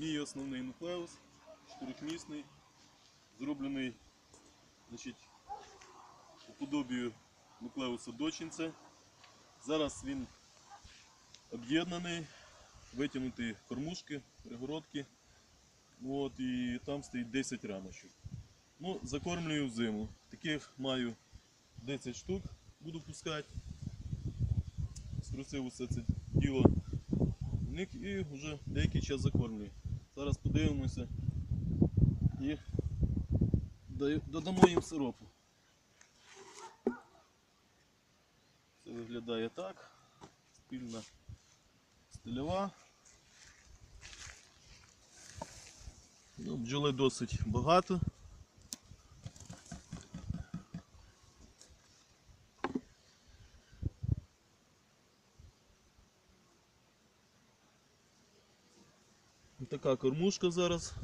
мій основний нуклеус, чотирьохмісний, зроблений значить, у подобію нуклеусу дочинця. Зараз він об'єднаний, витягнуті кормушки, пригородки. От, і там стоїть 10 рамочок. Ну, закормлюю зиму. Таких маю 10 штук, буду пускати. Струсив усе це діло в них і вже деякий час закормлюю. Зараз подивимося і додамо їм сиропу. Це виглядає так. Спільна стильова. Ну, бджоли досить багато. Така кормушка зараз.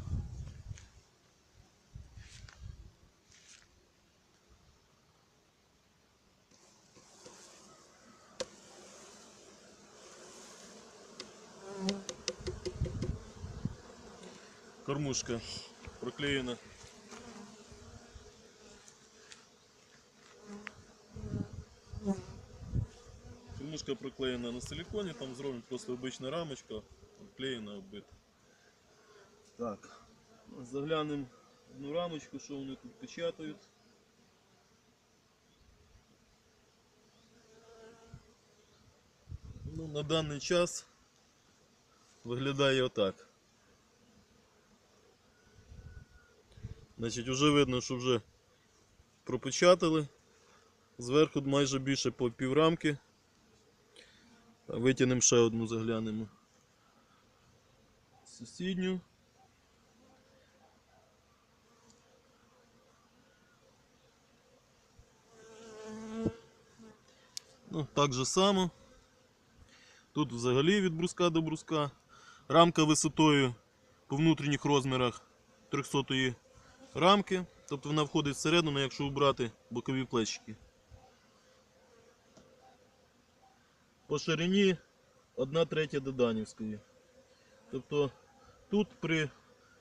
Кормушка проклеєна. Кормушка проклеєна на силиконі, там зроблена просто обична рамочка, проклеєна оббита. Так, заглянемо одну рамочку, що вони тут печатають. Ну, на даний час виглядає отак. Значить, вже видно, що вже пропечатали. Зверху майже більше по піврамки. Витягнемо ще одну заглянемо. Сусідню. Ну, так же само. Тут взагалі від бруска до бруска. Рамка висотою по внутрішніх розмірах 300-ї рамки. Тобто вона входить всередину, якщо убрати бокові плечики. По ширині 1 третя доданівської. Тобто тут при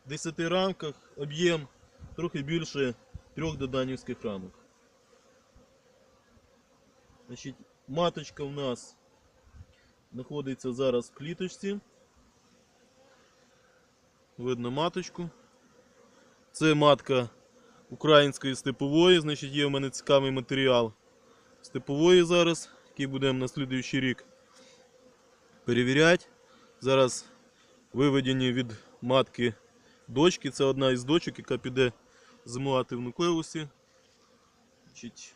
10 рамках об'єм трохи більше трьох доданівських рамок. Значить, маточка в нас знаходиться зараз в кліточці. Видно маточку. Це матка української степової, значить є в мене цікавий матеріал степової зараз, який будемо на слідуючий рік перевіряти. Зараз виведені від матки дочки. Це одна із дочок, яка піде зимувати в нуклеусі. Значить,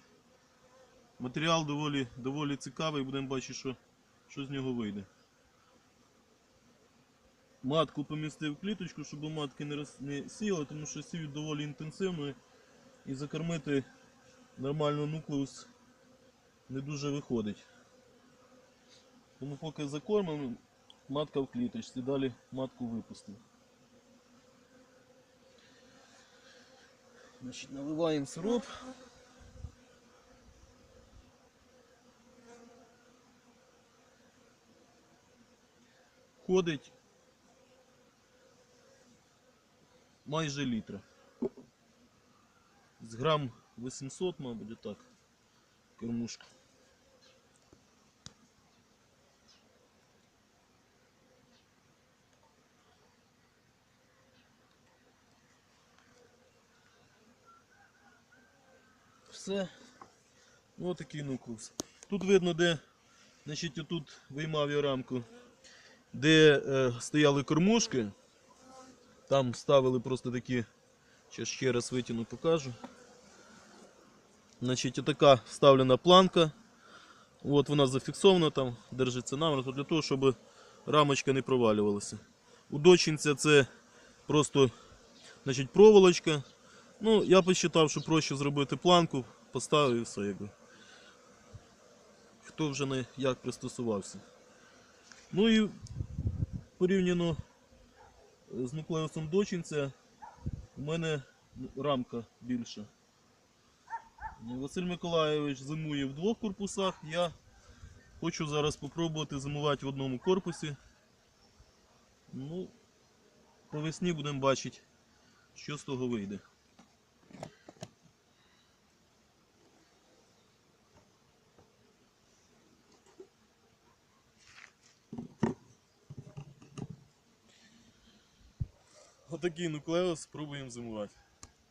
матеріал доволі, доволі цікавий, будемо бачити, що, що з нього вийде. Матку помістив кліточку, щоб матки не, роз... не сіяли, тому що сіють доволі інтенсивно і закормити нормально нуклеус не дуже виходить. Тому поки закормимо, матка в кліточці, далі матку випустимо. Наливаємо сироп. Ходить майже літра. З грам 800, мабуть, отак. Кормушка. Все. Ось такий нуклеус. Тут видно, де, значить, отут виймав я рамку, де е, стояли кормушки. Там ставили просто такі, ще ще раз витягну, покажу. Значить, така вставлена планка. От вона зафіксована там, держиться намертво для того, щоб рамочка не провалювалася. У дочинця це просто значить, проволочка. Ну, я посчитав, що проще зробити планку, поставив і все. Якби. Хто вже не як пристосувався. Ну і порівняно з нуклеусом дочинця у мене рамка більша. Василь Миколайович зимує в двох корпусах. Я хочу зараз спробувати зимувати в одному корпусі. Ну, по весні будемо бачити, що з того вийде. Отакий нуклеус спробуємо зимувати.